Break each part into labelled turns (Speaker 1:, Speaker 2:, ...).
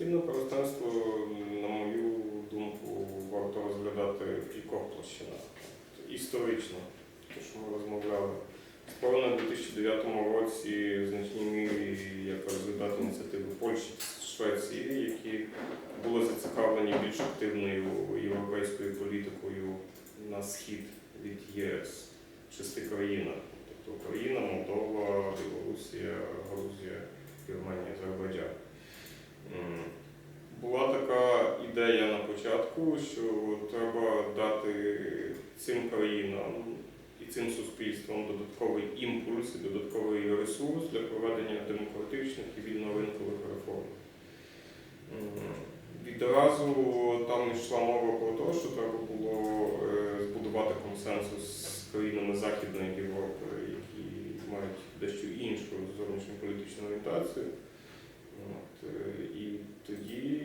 Speaker 1: Спільне партнерство, на мою думку, варто розглядати в кількох площинах. Історично, те, що ми розмовляли. Створено в 2009 році в значній мірі як результат ініціативи Польщі та Швеції, які були зацікавлені більш активною європейською політикою на схід від ЄС в шести країнах. Тобто Україна, початку, що треба дати цим країнам і цим суспільствам додатковий імпульс і додатковий ресурс для проведення демократичних і вільноринкових реформ. Відразу там йшла мова про те, що треба було е, збудувати консенсус з країнами Західної Європи, які мають дещо іншу зовнішню політичну орієнтацію. От, е, і тоді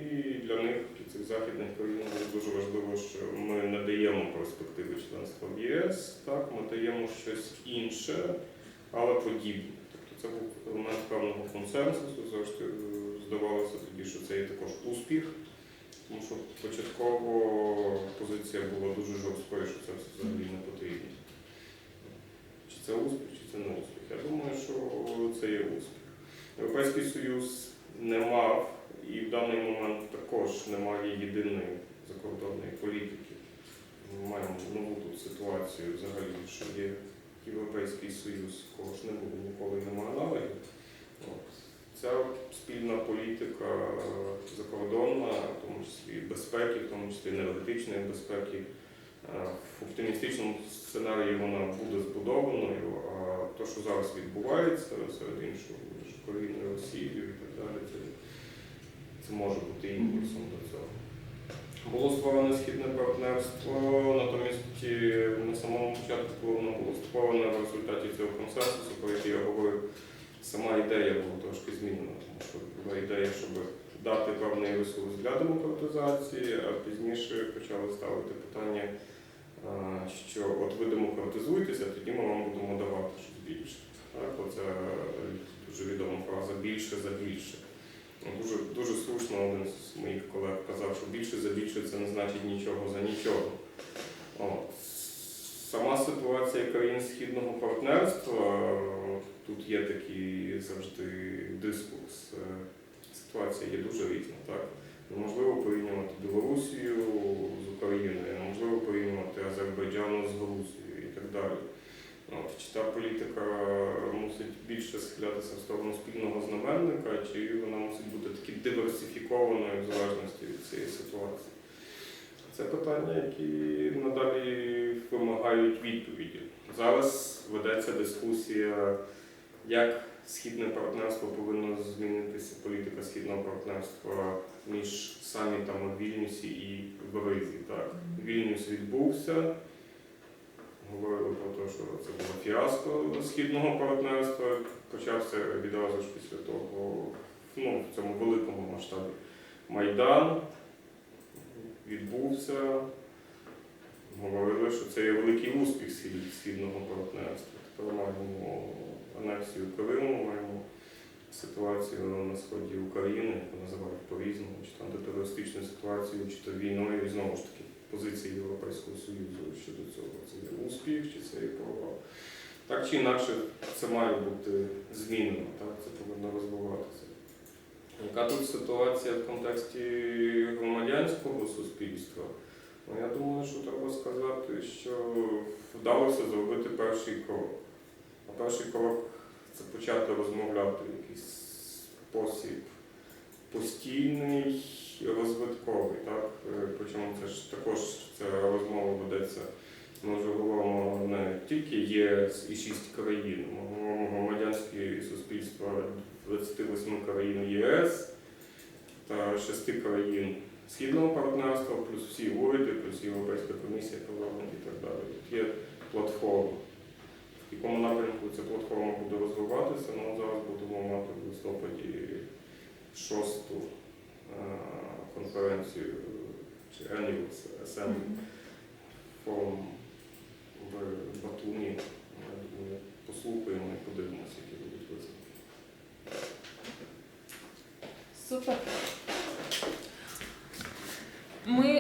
Speaker 1: цих західних країн, дуже важливо, що ми не даємо перспективи членства в ЄС, так, ми даємо щось інше, але подібне. Тобто це був елемент певного консенсусу. Завжди е, здавалося тоді, що це є також успіх, тому що початково позиція була дуже жорсткою, що це все взагалі не потрібно. Чи це успіх, чи це не успіх? Я думаю, що це є успіх. Європейський Союз не мав і в даний момент також немає єдиної закордонної політики. Ми маємо нову тут ситуацію взагалі, що є Європейський Союз, кого ж не було ніколи немає аналогів. Ця спільна політика закордонна, в тому числі безпеки, в тому числі енергетичної безпеки, е, в оптимістичному сценарії вона буде збудованою, а те, що зараз відбувається, серед іншого, між Україною, Росією і так далі, це, може бути імпульсом до цього. Було створено східне партнерство, натомість е, на самому початку воно було створено в результаті цього консенсусу, про який я говорив. Сама ідея була трошки змінена, тому що була ідея, щоб дати певний ресурс для демократизації, а пізніше почали ставити питання, що от ви демократизуєтеся, тоді ми вам будемо давати щось більше. Так, оце дуже відома фраза більше за більше. Ну, Дуже, дуже один з моїх колег казав, що більше за більше це не значить нічого за нічого. От. Сама ситуація країн східного партнерства, тут є такий завжди дискурс. Е, Ситуація є дуже різна. Так? Неможливо порівнювати Білорусію з Україною, неможливо порівнювати Азербайджан з Грузією і так далі. От, чи та політика мусить більше схилятися в сторону спільного знаменника, чи вона диверсифікованою в залежності від цієї ситуації? Це питання, які надалі вимагають відповіді. Зараз ведеться дискусія, як східне партнерство повинно змінитися, політика східного партнерства між самітами в Вільнюсі і в Ризі. Так? Вільнюс відбувся. Говорили про те, що це було фіаско східного партнерства. Почався відразу ж після того, ну, в цьому великому масштабі Майдан відбувся. Говорили, що це є великий успіх східного партнерства. Тепер маємо анексію Криму, маємо ситуацію на сході України, яку називають по-різному, чи там терористичну ситуацію, чи то війною, і знову ж таки позиції Європейського Союзу щодо цього. Це є успіх, чи це є провал. Так чи інакше, це має бути змінено, так? це повинно розвиватися. Яка тут ситуація в контексті громадянського суспільства? Ну, я думаю, що треба сказати, що вдалося зробити перший крок. А перший крок це почати розмовляти в якийсь спосіб постійний розвитковий. Так? Причому це ж також ця розмова ведеться. Ми вже говоримо не тільки ЄС і шість країн, ми говоримо громадянське суспільство 28 країн ЄС та 6 країн Східного партнерства, плюс всі уряди, плюс Європейська комісія, парламент і так далі. Тут є платформа. В якому напрямку ця платформа буде розвиватися, ну зараз будемо мати в листопаді шосту е, конференцію чи Annual Assembly форум в Батумі. Я думаю, послухаємо і подивимося, які